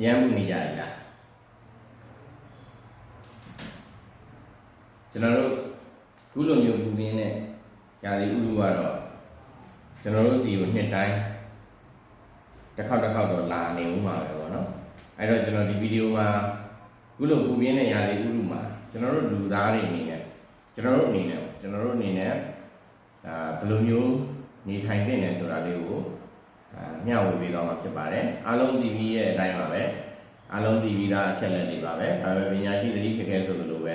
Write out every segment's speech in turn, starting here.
ရမ်းမှုနေကြရလားကျွန်တော်တို့ခုလိုမျိုးပူပြင်းနဲ့ຢာဒီဥလူကတော့ကျွန်တော်တို့စီကိုနှစ်တိုင်းတစ်ခေါက်တစ်ခေါက်တော့လာနေဦးမှာပဲပေါ့နော်အဲ့တော့ကျွန်တော်ဒီဗီဒီယိုမှာခုလိုပူပြင်းတဲ့ຢာဒီဥလူမှာကျွန်တော်တို့လူသားတွေအနေနဲ့ကျွန်တော်တို့အနေနဲ့ပေါ့ကျွန်တော်တို့အနေနဲ့အာဘယ်လိုမျိုးနေထိုင်နေတယ်ဆိုတာလေးကိုအာ မျှဝေပေးသွားမှာဖြစ်ပါတယ်အားလုံး TV ရဲ့အတိုင်းပါပဲအားလုံး TV သားအချက်လက်တွေပါပဲဒါပေမဲ့ပညာရှိသတိခက်ခဲဆိုလိုပဲ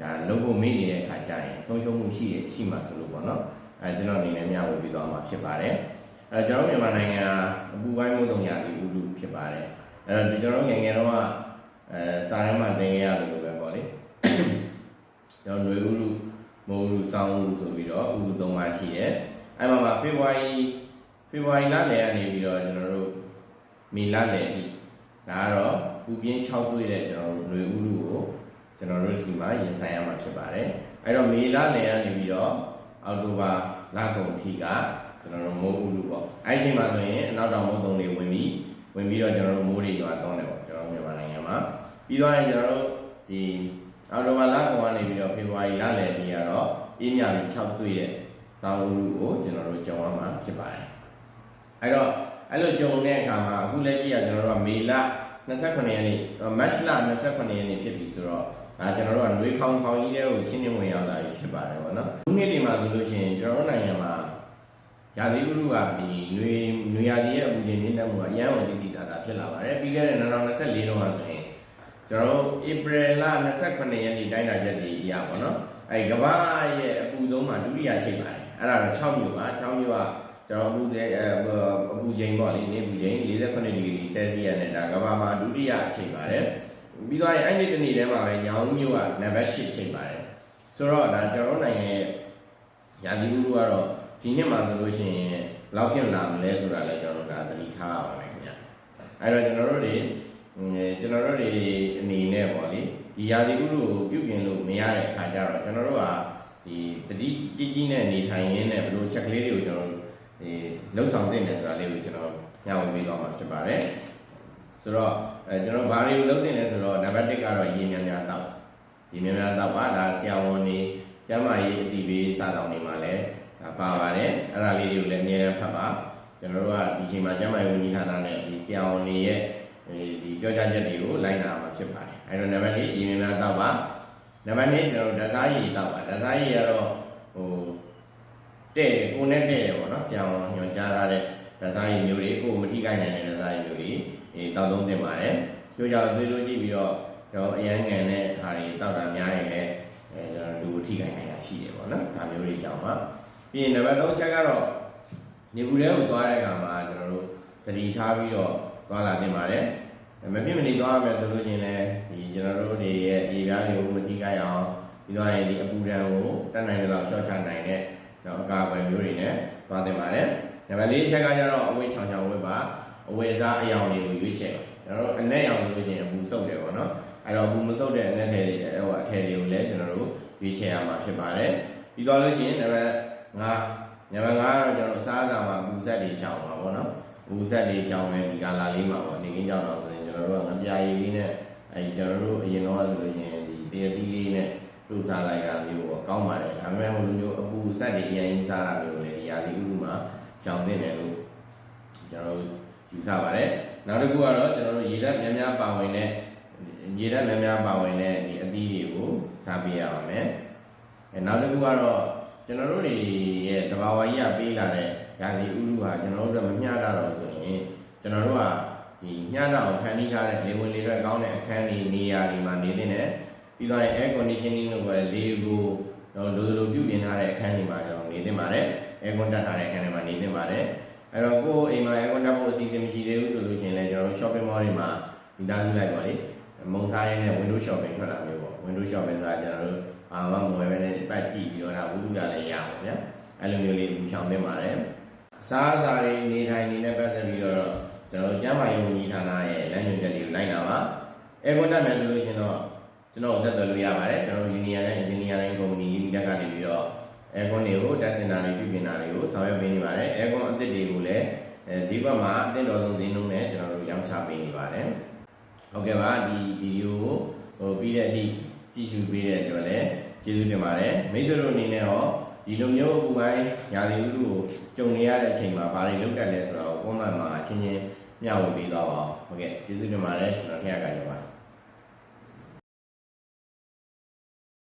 ဒါလုပ်ဖို့မေ့နေတဲ့အခါကျရင်ဆုံးရှုံးမှုရှိရရှိမှဆိုလို့ပေါ့နော်အဲကျွန်တော်အနေနဲ့မျှဝေပေးသွားမှာဖြစ်ပါတယ်အဲကျွန်တော်မြန်မာနိုင်ငံအပူပိုင်းမုတ်တုံရာသီဥတုဖြစ်ပါတယ်အဲတော့ဒီကျွန်တော်ငယ်ငယ်တော့ကအဲစာထဲမှာသင်ခဲ့ရတယ်လို့ပဲပေါ့လေကျွန်တော်ຫນွေဥတုမိုးဥတုစောင်းဥတုဆိုပြီးတော့ဥတုသုံးပါးရှိတယ်အဲမှာမှာဖေဖော်ဝါရီ ဖေဖော်ဝါရီလလယ်ကနေပြီးတော့ကျွန်တော်တို့မေလလယ်အထိဒါကတော့ပူပြင်း6တွေ့တဲ့ကျွန်တော်တို့ຫນွေဥတုကိုကျွန်တော်တို့ဒီမှာရင်ဆိုင်ရမှာဖြစ်ပါတယ်အဲ့တော့မေလလယ်ကနေပြီးတော့အောက်တိုဘာလကုန်အထိကကျွန်တော်တို့မိုးဥတုပေါ့အဲ့ဒီအချိန်မှာဆိုရင်အနောက်တောင်မုတ်တုံတွေဝင်ပြီးဝင်ပြီးတော့ကျွန်တော်တို့မိုးတွေရွာသွန်းတယ်ပေါ့ကျွန်တော်တို့မြန်မာနိုင်ငံမှာပြီးတော့ရင်ကျွန်တော်တို့ဒီအောက်တိုဘာလကုန်ကနေပြီးတော့ဖေဖော်ဝါရီလလယ်ပြီးကတော့အင်းမြပြီး6တွေ့တဲ့စောင်းဥတုကိုကျွန်တော်တို့ကြုံရမှာဖြစ်ပါတယ် အဲ့တော့အဲ့လိုကြုံတဲ့အခါမှာအခုလက်ရှိကကျွန်တော်တို့ကမေလ29ရက်နေ့မတ်လ29ရက်နေ့ဖြစ်ပြီဆိုတော့ဒါကျွန်တော်တို့ကနှွေးခေါင်းခေါင်းကြီးတဲ့ကိုချင်းချင်းဝင်ရောက်လာပြီဖြစ်ပါတယ်ဗောနော်ဒီနေ့ဒီမှာဆိုလို့ရှိရင်ကျွန်တော်တို့နိုင်ငံမှာရာသီဥတုကဒီနှွေးနှွေးရာသီရဲ့အပူချိန်မြင့်တက်မှုကအရန်ဝင်တိတိတာတာဖြစ်လာပါတယ်ပြီးခဲ့တဲ့2024တုန်းကဆိုရင်ကျွန်တော်တို့ဧပြီလ29ရက်နေ့တိုင်းတာချက်ကြီးအရာဗောနော်အဲ့ကမ္ဘာရဲ့အပူဆုံးမှာဒုတိယချိန်ပါတယ်အဲ့ဒါတော့6မြို့ပါ6မြို့က ကျွန်တော်အခုတည်းအပူချိန်ပေါ့လေနေပူချိန်48ဒီဂရီဆဲစီယပ်နဲ့ဒါကမ္ဘာမှာဒုတိယအချိန်ပါတယ်ပြီးတော့အဲ့ဒီတနေ့တည်းမှာပဲညောင်မျိုးကနံပါတ်8ချိန်ပါတယ်ဆိုတော့ဒါကျွန်တော်နိုင်ငံရဲ့ရာသီဥတုကတော့ဒီနှစ်မှာဆိုလို့ရှိရင်လောက်ဖြစ်လာမလဲဆိုတာလည်းကျွန်တော်တို့ဒါသတိထားရပါမယ်ခင်ဗျအဲ့တော့ကျွန်တော်တို့တွေကျွန်တော်တို့တွေအနေနဲ့ပေါ့လေဒီရာသီဥတုကိုပြုပြင်လို့မရတဲ့အခါကျတော့ကျွန်တော်တို့ကဒီတတိကြီးကြီးနဲ့နေထိုင်ရင်းနဲ့ဘယ်လိုချက်ကလေးတွေကိုကျွန်တော်တို့ ဒီလှုပ်ဆောင်တဲ့တယ်ဆိုတာလေးကိုကျွန်တော်ညှဝေပေးသွားမှာဖြစ်ပါတယ်ဆိုတော့အဲကျွန်တော်ဘာတွေကိုလုပ်တင်လဲဆိုတော့နံပါတ်1ကတော့ရေများများတောက်ရေများများတောက်ပါဒါဆရာဝန်တွေကျန်းမာရေးအတီးပေးစာဆောင်တွေမှာလည်းဒါပါပါတယ်အဲ့ဒါလေးတွေကိုလည်းအမြဲတမ်းဖတ်ပါကျွန်တော်တို့ကဒီချိန်မှာကျန်းမာရေးဝန်ကြီးဌာနနဲ့ဒီဆရာဝန်တွေရဲ့ဒီပြောကြားချက်တွေကိုလိုက်နာမှာဖြစ်ပါတယ်အဲ့တော့နံပါတ်1ရေများများတောက်ပါနံပါတ်2ကျွန်တော်တို့ဓာတ်စားရည်တောက်ပါဓာတ်စားရည်ကတော့ဟို တဲ့တယ်ကိုနဲ့တဲ့တယ်ပေါ့နော်ဆရာဝန်ညွှန်ကြားထားတဲ့ဒဇာရီမျိုးတွေကိုမထိခိုက်နိုင်တဲ့ဒဇာရီမျိုးတွေအဲတောက်သုံးတင်ပါတယ်ကြိုးကြောင်သွေးလို့ရှိပြီးတော့ကျွန်တော်အရန်ငံတဲ့ခါတွေတောက်တာများရင်လည်းအဲကျွန်တော်လူထိခိုက်နိုင်တာရှိတယ်ပေါ့နော်ဒါမျိုးတွေကြောင့်ပါပြီးရင်နံပါတ်3ချက်ကတော့နေဘူးထဲကိုသွားတဲ့အခါမှာကျွန်တော်တို့တတိထားပြီးတော့သွားလာတင်ပါတယ်မပြည့်မနေသွားရမယ်ဆိုလို့ရှိရင်လည်းဒီကျွန်တော်တို့တွေရဲ့ရေပြားတွေကိုမထိခိုက်အောင်ပြီးတော့ရင်ဒီအပူဓာတ်ကိုတက်နိုင်တဲ့လောက်ရှော့ချနိုင်တဲ့ တော့အကာအကွယ်မျိုးတွေနဲ့သွားတင်ပါတယ်။နံပါတ်၄ချက်ကကျတော့အဝိချောင်ချောင်ဝတ်ပါအဝယ်စားအယောင်တွေကိုရွေးချယ်ပါ။ကျွန်တော်တို့အနက်ရောင်လို့ရှိရင်အပူစုပ်တယ်ပေါ့နော်။အဲ့တော့အပူမစုပ်တဲ့အနက်ထဲတွေဟိုအထည်တွေကိုလည်းကျွန်တော်တို့ရွေးချယ်ရမှာဖြစ်ပါတယ်။ပြီးသွားလို့ရှိရင်နံပါတ်5နံပါတ်5ကတော့ကျွန်တော်တို့စားစာမှာအပူဆက်တွေရှောင်ပါပေါ့နော်။အပူဆက်တွေရှောင်မယ်ဒီကာလာလေးမှာပေါ့နေကင်းကြောင်တော့ဆိုရင်ကျွန်တော်တို့ကငပြာရည်လေးနဲ့အဲကျွန်တော်တို့အရင်တော့ဆိုလို့ရှိရင်ဒီတရတီးလေးနဲ့လူစားလိုက်တာမျိုးပေါ့ ကောင်းပါတယ်ဒါပေမဲ့ဟိုလိုမျိုးအပူစက်တွေအရင်ကြီးစားတာမျိုးလေဒီရာသီဥတုမှာရှောင်တင်တယ်လို့ကျွန်တော်တို့ယူဆပါတယ်နောက်တစ်ခုကတော့ကျွန်တော်တို့ရေဓာတ်များများပါဝင်တဲ့ရေဓာတ်များများပါဝင်တဲ့ဒီအသီးတွေကိုစားပေးရပါမယ်အဲနောက်တစ်ခုကတော့ကျွန်တော်တို့တွေရဲ့တဘာဝကြီးကပေးလာတဲ့ရာသီဥတုဟာကျွန်တော်တို့ကမမျှတာတော့ဆိုရင်ကျွန်တော်တို့ကဒီမျှတာအောင်ဖန်တီးထားတဲ့လေဝင်လေရွက်ကောင်းတဲ့အခန်းတွေနေရာတွေမှာနေနေတယ်ပြီးတော့ air conditioning လို့ပဲလေကို တော့လိုလိုပြုပြင်ထားတဲ့အခန်းတွေမှာကျွန်တော်နေသင့်ပါတယ် air con တက်ထားတဲ့အခန်းတွေမှာနေသင့်ပါတယ်အဲ့တော့ကိုယ်အိမ်မှာ air con တက်ဖို့အစီအစဉ်မရှိသေးဘူးဆိုလို့ရှိရင်လည်းကျွန်တော်တို့ shopping mall တွေမှာမိသားစုလိုက်ပါလေမုံစားရင်းနဲ့ window shopping ထွက်တာမျိုးပေါ့ window shopping ဆိုတာကျွန်တော်တို့အာမမွယ်ပဲနဲ့ပတ်ကြည့်ပြီးတော့ဒါဝုဒ္ဓတာလည်းရပါဗျာအဲ့လိုမျိုးလေးဘူရှောင်သင့်ပါတယ်စားစာတွေနေထိုင်နေနဲ့ပတ်သက်ပြီးတော့ကျွန်တော်တို့ကျန်းမာရေးဝန်ကြီးဌာနရဲ့လမ်းညွှန်ချက်တွေကိုလိုက်နာပါ air con တက်မယ်ဆိုလို့ရှိရင်တော့ ကျွန်တော်ဆက်သွယ်လို့ရပါတယ်ကျွန်တော် engineer နဲ့ engineer တိုင်း company တက်ကနေပြီးတော့ aircon တွေကို test center တွေပြုပြင်တာတွေကိုဆောင်ရွက်ပေးနေပါတယ် aircon အသစ်တွေကိုလည်းအဲဈေးကွက်မှာအသင့်တော်ဆုံးဈေးနှုန်းနဲ့ကျွန်တော်တို့ရောင်းချပေးနေပါတယ်ဟုတ်ကဲ့ပါဒီဗီဒီယိုကိုဟိုပြီးတဲ့အထိကြည့်ရှုပေးတဲ့အတွက်လည်းကျေးဇူးတင်ပါတယ်မိတ်ဆွေတို့အနေနဲ့ရောဒီလိုမျိုးအခုပိုင်းညာလီဥတုကိုကြုံနေရတဲ့အချိန်မှာဘာတွေလုပ်တတ်လဲဆိုတော့ comment မှာအချင်းချင်းမျှဝေပေးသွားပါဦးဟုတ်ကဲ့ကျေးဇူးတင်ပါတယ်ကျွန်တော်ထည့်ရကြပါ